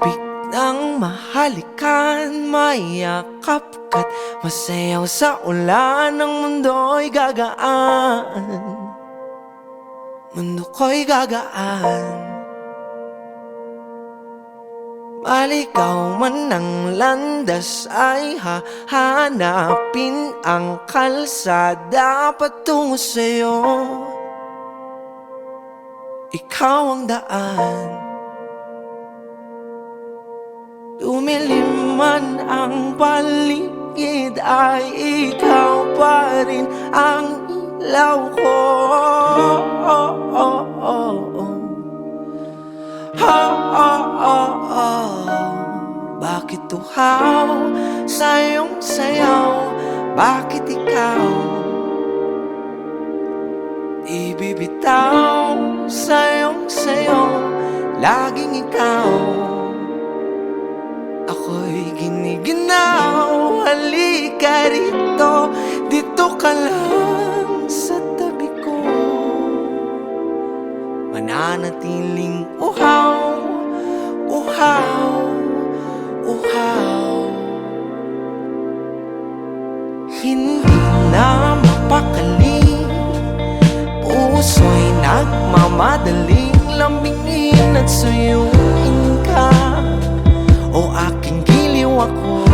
Sabik ng mahalikan Mayakap ka't masayaw sa ulan Ang mundo'y gagaan. Mundo ko'y gagaan. Maligaw man ng landas ay hahanapin ang kalsada patungo sa'yo. Ikaw ang daan Lumilim man ang paligid ay ikaw pa rin ang ilaw ko oh, oh, oh, oh. Oh, oh, oh, oh. Bakit tuhaw sa iyong sayaw? Bakit ikaw? Di bibitaw sa iyong sayaw Laging ikaw Ako'y giniginaw Halika rito. Dito ka lang sa tabi ko. Mananatiling uhaw Uhaw Uhaw. Hindi na mapakali Puso'y nagmamadaling Lambingin at suyuin ka. O aking giliw ako'y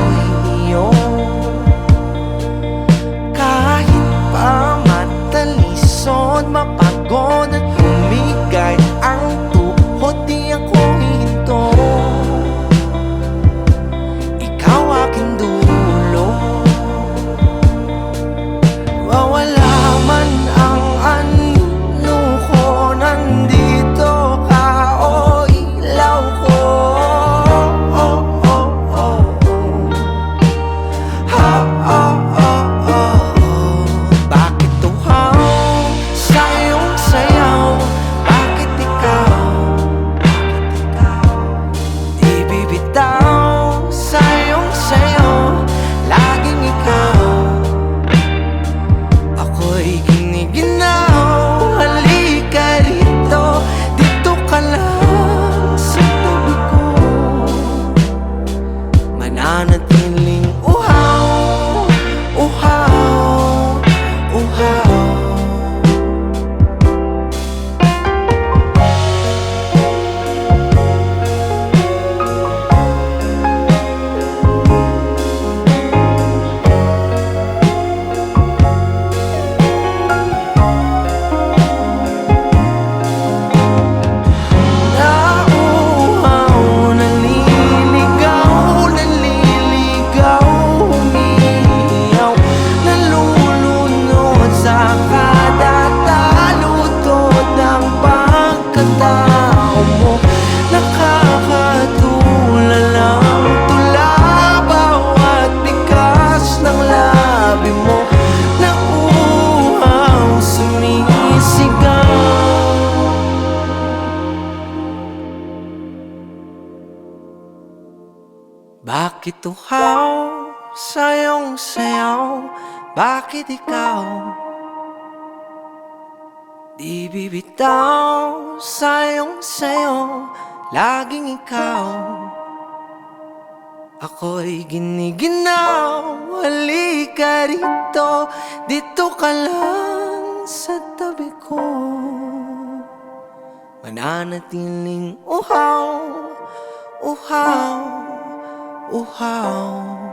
Bakit tuhaw sa iyong sayaw? Bakit ikaw? Di bibitaw sa iyong sayaw Laging ikaw. Ako'y giniginaw Halika rito Dito ka lang sa tabi ko. Mananatiling uhaw Uhaw Uhaw